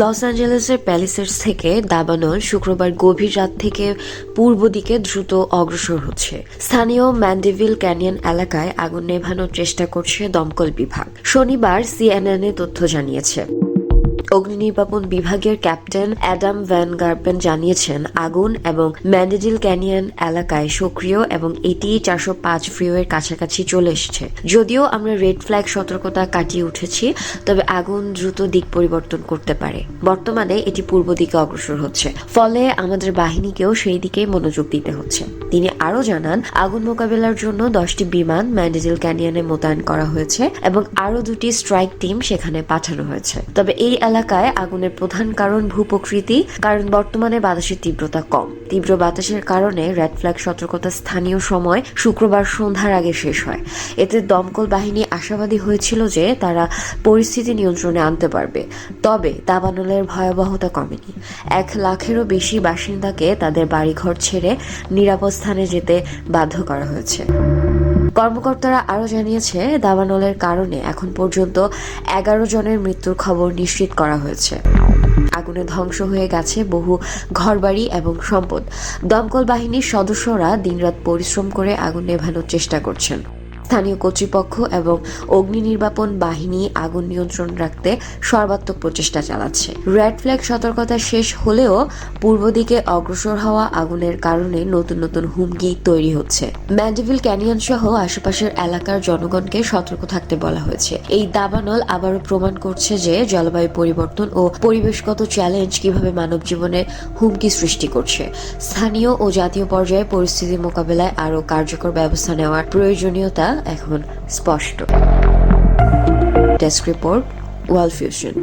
Loss অ্যাঞ্জেলেসের প্যালিসের থেকে দাবানল শুক্রবার গভীর রাত থেকে পূর্ব দিকে দ্রুত অগ্রসর হচ্ছে। স্থানীয় ম্যান্ডেভিল ক্যানিয়ন এলাকায় আগুন নেভানোর চেষ্টা করছে দমকল বিভাগ। শনিবার সিএনএন এ তথ্য জানিয়েছে। অগ্নি নির্বাপন বিভাগের ক্যাপ্টেন অ্যাডাম ভ্যান গার্পেন জানিয়েছেন, আগুন এবং ম্যান্ডেজিল ক্যানিয়ন এলাকায় সক্রিয় এবং এটি চারশো পাঁচ ফ্রিওয়ের কাছাকাছি চলে এসেছে। যদিও আমরা রেড ফ্ল্যাগ সতর্কতা কাটিয়ে উঠেছি, তবে আগুন দ্রুত দিক পরিবর্তন করতে পারে। বর্তমানে এটি পূর্ব দিকে অগ্রসর হচ্ছে, ফলে আমাদের বাহিনীকেও সেই দিকে মনোযোগ দিতে হচ্ছে। তিনি আরও জানান, আগুন মোকাবেলার জন্য দশটি বিমান ম্যান্ডেজিল ক্যানিয়নে মোতায়েন করা হয়েছে এবং আরও দুটি স্ট্রাইক টিম সেখানে পাঠানো হয়েছে। তবে এই এলাকায় আগুনের প্রধান কারণ ভূপ্রকৃতি, কারণ বর্তমানে বাতাসের তীব্রতা কম। তীব্র বাতাসের কারণে রেড ফ্ল্যাগ সতর্কতা স্থানীয় সময় শুক্রবার সন্ধ্যার আগে শেষ হয়। এতে দমকল বাহিনী আশাবাদী হয়েছিল যে তারা পরিস্থিতি নিয়ন্ত্রণে আনতে পারবে। তবে দাবানলের ভয়াবহতা কমেনি। এক লাখেরও বেশি বাসিন্দাকে তাদের বাড়িঘর ছেড়ে নিরাপদ স্থানে যেতে বাধ্য করা হয়েছে। কর্মকর্তারা আরও জানিয়েছে, দাবানলের কারণে এখন পর্যন্ত এগারো জনের মৃত্যুর খবর নিশ্চিত করা হয়েছে। আগুনে ধ্বংস হয়ে গেছে বহু ঘরবাড়ি এবং সম্পদ। দমকল বাহিনীর সদস্যরা দিনরাত পরিশ্রম করে আগুন নেভানোর চেষ্টা করছেন। স্থানীয় কর্তৃপক্ষ এবং অগ্নি নির্বাপন বাহিনী আগুন নিয়ন্ত্রণ রাখতে সর্বাত্মক প্রচেষ্টা চালাচ্ছে। রেড ফ্ল্যাগ সতর্কতা শেষ হলেও পূর্ব দিকে অগ্রসর হওয়া আগুনের কারণে নতুন নতুন হুমকি তৈরি হচ্ছে। ম্যান্ডেভিল ক্যানিয়ন সহ আশেপাশের এলাকার জনগণকে সতর্ক থাকতে বলা হয়েছে। এই দাবানল আবারও প্রমাণ করছে যে জলবায়ু পরিবর্তন ও পরিবেশগত চ্যালেঞ্জ কীভাবে মানব জীবনে হুমকি সৃষ্টি করছে। স্থানীয় ও জাতীয় পর্যায়ে পরিস্থিতি মোকাবেলায় আরও কার্যকর ব্যবস্থা নেওয়ার প্রয়োজনীয়তা এখন স্পষ্ট। ডেস্ক রিপোর্ট ওয়াল ফিউশন